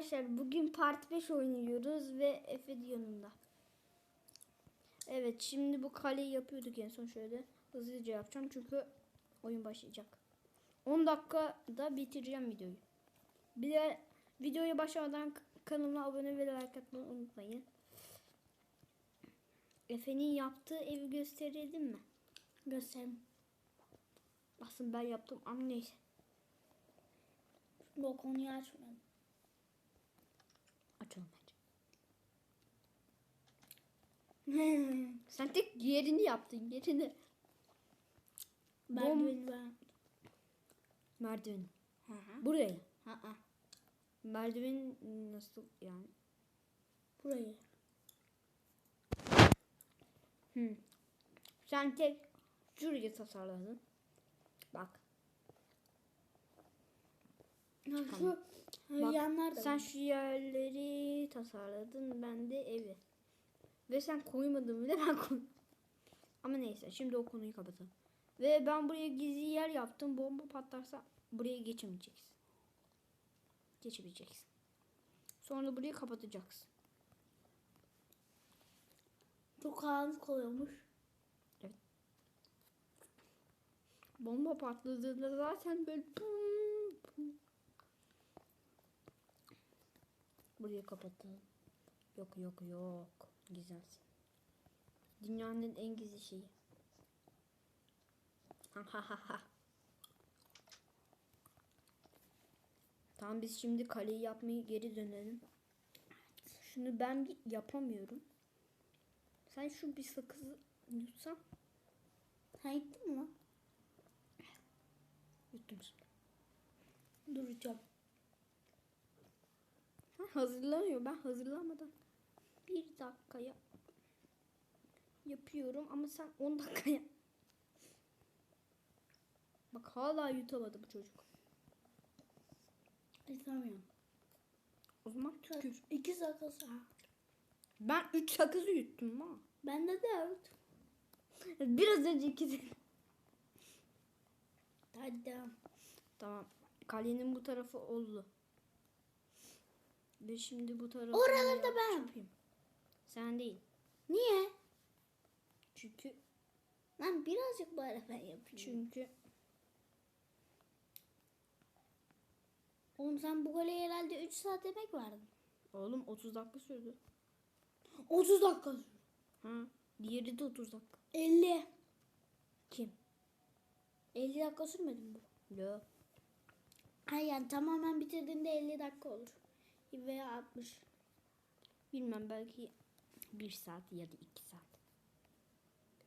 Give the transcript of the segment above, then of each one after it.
Arkadaşlar bugün part 5 oynuyoruz ve Efe yanımda. Evet şimdi bu kaleyi yapıyorduk en son şöyle. Hızlıca yapacağım çünkü oyun başlayacak. 10 dakikada bitireceğim videoyu. Bir de videoya başlamadan kanalıma abone ve like atmayı unutmayın. Efe'nin yaptığı evi gösterelim mi? Göstereyim. Aslında ben yaptım ama neyse. Bu konuyu açmayalım. Bence. Sen tek yerini yaptın yerini. Merdiveni ben. Merdiven. Hı hı. Buraya. Hı hı. Merdiven nasıl yani? Burayı. Hı. Sen tek şurayı tasarladın. Bak. Şu Bak, yanlar da Sen şu yerleri tasarladın. Ben de evi. Ve sen koymadın bile ben koydum. Ama neyse şimdi o konuyu kapatalım. Ve ben buraya gizli yer yaptım. Bomba patlarsa buraya geçemeyeceksin. Geçebileceksin. Sonra burayı kapatacaksın. Çok karanlık oluyormuş. Bomba patladığında zaten böyle pum pum. Burayı kapatalım. Yok yok yok. Gizemsin. Dünyanın en gizli şeyi. Tamam biz şimdi kaleyi yapmayı geri dönelim. Şunu ben bir yapamıyorum. Sen şu bir sakızı yutsan. Sen gittin mi? Yuttum şimdi. Duracağım. Ha, hazırlanıyor. Ben hazırlamadan bir dakikaya yapıyorum ama sen 10 dakikaya. Bak hala yutamadı bu çocuk. İstemiyorum. O zaman tükür. İki sakız. Ha. Ben 3 sakızı yuttum ha. Ben de dört. Biraz önce ikisi. Hadi devam. Tamam. Kalenin bu tarafı oldu. Ve şimdi bu tarafı Oraları da ben yapayım. Sen değil. Niye? Çünkü Lan birazcık bari ben yapayım. çünkü Oğlum sen bu goleye herhalde 3 saat emek verdin. oğlum 30 dakika sürdü. 30 dakika sürdü. Ha. Diğeri de 30 dakika. 50. Kim? 50 dakika sürmedi mi bu? Yok. Hayır yani tamamen bitirdiğinde 50 dakika olur. Veya 60. Bilmem belki bir saat ya da iki saat.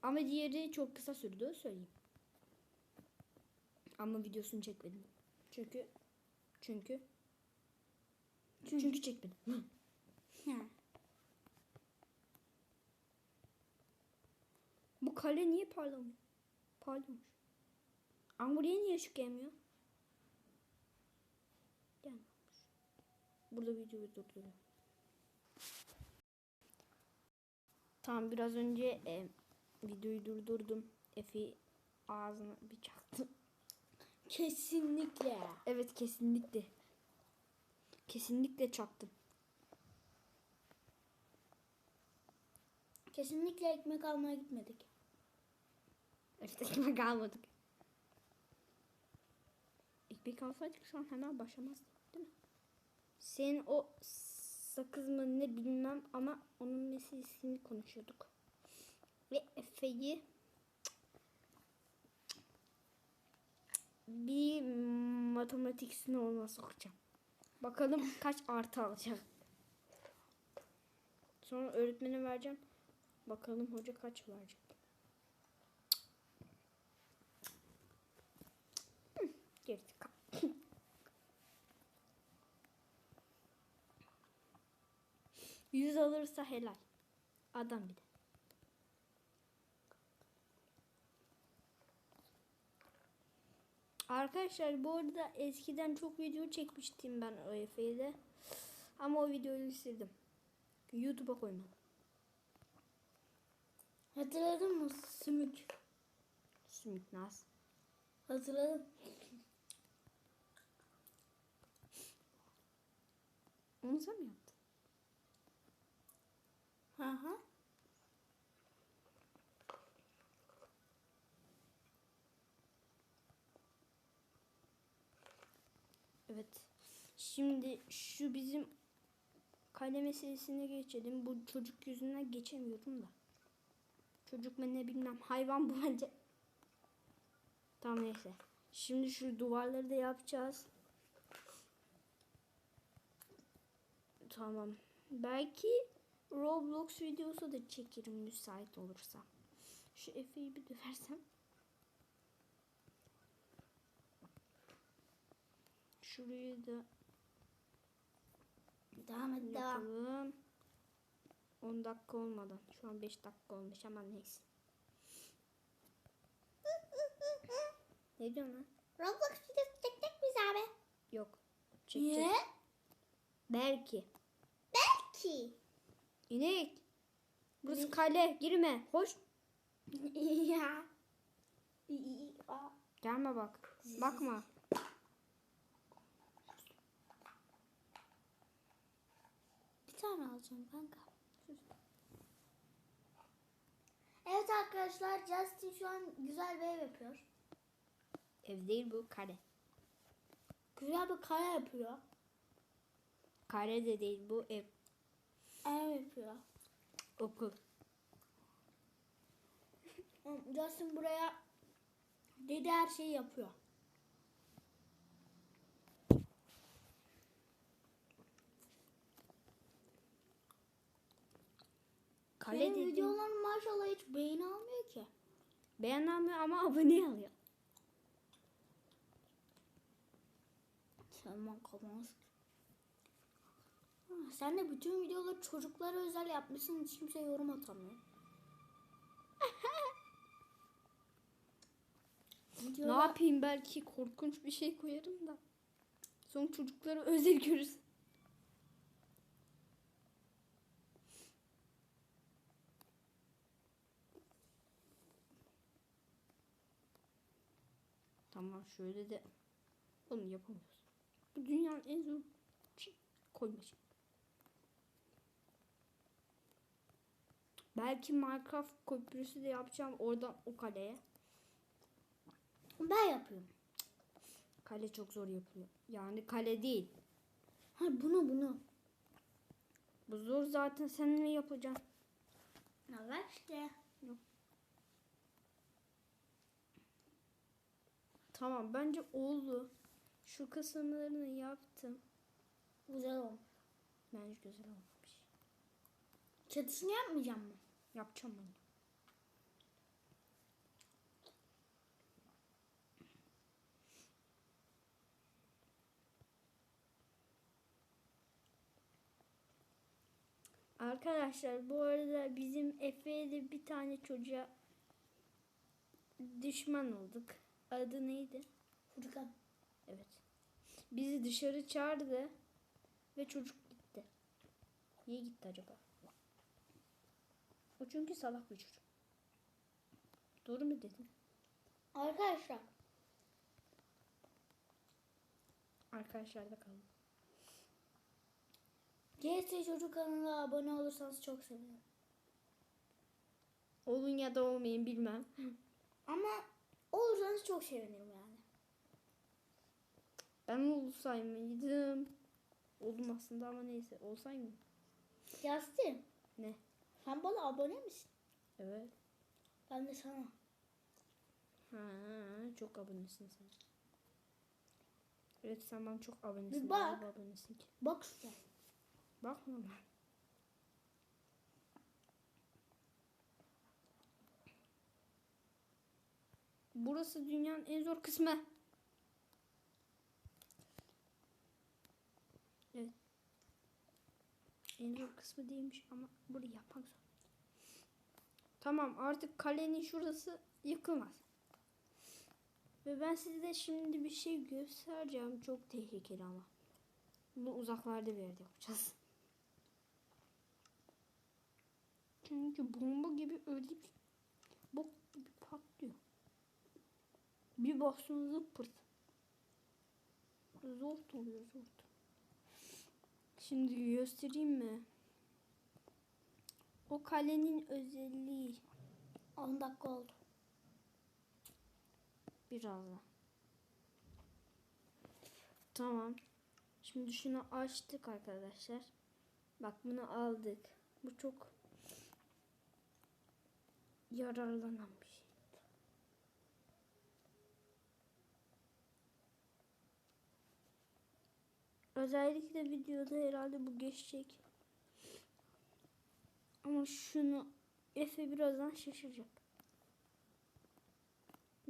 Ama diğeri çok kısa sürdü söyleyeyim. Ama videosunu çekmedim. Çünkü çünkü çünkü, çekmedim. Ha. Bu kale niye parlamıyor? Parlıyormuş. Ama buraya niye ışık gelmiyor? Burada videoyu durduruyorum. Tamam biraz önce e, videoyu durdurdum. Efi ağzına bir çaktım. Kesinlikle. Evet kesinlikle. Kesinlikle çaktım. Kesinlikle ekmek almaya gitmedik. Evet ekmek almadık. Ekmek alsaydık şu an hemen başlamazdık? Senin o sakız mı ne bilmem ama onun meselesini konuşuyorduk. Ve Efe'yi bir matematik sınavına sokacağım. Bakalım kaç artı alacak. Sonra öğretmene vereceğim. Bakalım hoca kaç verecek. 100 alırsa helal. Adam bir de. Arkadaşlar bu arada eskiden çok video çekmiştim ben OFE'de. Ama o videoyu sildim. YouTube'a koymadım. Hatırladın mı? Sümük. Sümük nasıl? Hatırladım. Onu sen mi yaptın? Hı. Evet. Şimdi şu bizim kale meselesine geçelim. Bu çocuk yüzünden geçemiyorum da. Çocuk mu ne bilmem hayvan bu bence. Tamam neyse. Şimdi şu duvarları da yapacağız. Tamam. Belki Roblox videosu da çekerim müsait olursa. Şu Efe'yi bir döversem. Şurayı da Devam et devam. yapalım. 10 dakika olmadan. Şu an 5 dakika olmuş ama neyse. Ne diyorsun lan? Roblox videosu çekecek miyiz abi? Yok. Niye? Çekeceğiz. Belki. İnek. Burası Ne? kale. Girme. Hoş. ya. Gelme bak. Bakma. Bir tane alacağım kanka. Evet arkadaşlar Justin şu an güzel bir ev yapıyor. Ev değil bu kale. Güzel bir kaya yapıyor. Kare de değil bu ev. Ev yapıyor. Okul. Justin buraya dedi her şeyi yapıyor. Kale Senin dedim. videoların maşallah hiç beğeni almıyor ki. Beğenmiyor ama abone alıyor. Selman Kavanız. Sen de bütün videoları çocuklara özel yapmışsın. Hiç kimse yorum atamıyor. Ne Videolar- yapayım belki korkunç bir şey koyarım da. Son çocukları özel görürsün. Tamam şöyle de onu yapamıyoruz. Bu dünyanın en zor şey koyma Belki Minecraft köprüsü de yapacağım oradan o kaleye. Ben yapıyorum. Kale çok zor yapılıyor. Yani kale değil. Ha bunu bunu. Bu zor zaten sen ne yapacaksın? Ne var işte. Tamam bence oldu. Şu kısımlarını yaptım. Güzel olmuş. Bence güzel olmuş. Çatısını yapmayacağım mı? Yapacağım ben. Arkadaşlar bu arada bizim Efe'yle bir tane çocuğa düşman olduk. Adı neydi? Furkan. Evet. Bizi dışarı çağırdı ve çocuk gitti. Niye gitti acaba? O çünkü salak bir çocuk. Doğru mu dedim? Arkadaşlar. Arkadaşlar da kalın. GS Çocuk kanalına abone olursanız çok sevinirim. Olun ya da olmayın bilmem. Ama olursanız çok sevinirim yani. Ben olsay mıydım? Oldum aslında ama neyse. Olsay mı? Justin. Ne? Sen bana abone misin? Evet. Ben de sana. Ha, çok abonesin sen. Evet sen bana çok abonesin. Bir bak. Niye abonesin ki? Bak işte. Bakma lan. Burası dünyanın en zor kısmı. Evet. En zor kısmı değilmiş ama burayı yapmak zor. Tamam artık kalenin şurası yıkılmaz. Ve ben size şimdi bir şey göstereceğim. Çok tehlikeli ama. Bunu uzaklarda bir yerde yapacağız. Çünkü bomba gibi bir bok gibi patlıyor. Bir basın zıppırt. Zor oluyor zor. Şimdi göstereyim mi? O kalenin özelliği 10 dakika oldu. biraz da. Tamam. Şimdi şunu açtık arkadaşlar. Bak bunu aldık. Bu çok yararlanan bir şey. Özellikle videoda herhalde bu geçecek. Ama şunu Efe birazdan şaşıracak.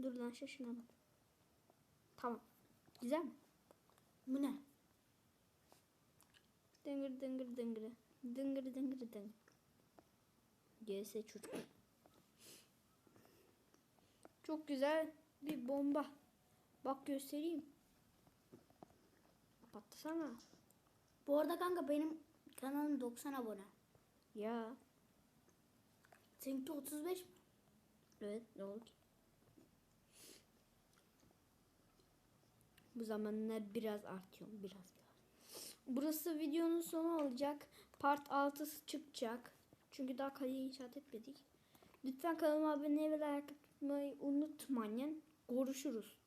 Dur lan şaşırmadım. Tamam. Güzel mi? Bu ne? Dıngır dıngır dıngır. Dıngır dıngır dıngır. GS çocuk. Çok güzel bir bomba. Bak göstereyim. Patlasana. Bu arada kanka benim kanalım 90 abone. Ya. Seninki 35 mi? Evet ne oldu ki? Bu zamanlar biraz artıyor. Biraz biraz. Burası videonun sonu olacak. Part 6'sı çıkacak. Çünkü daha kaleyi inşaat etmedik. Lütfen kanalıma abone ve like atmayı unutmayın. Görüşürüz.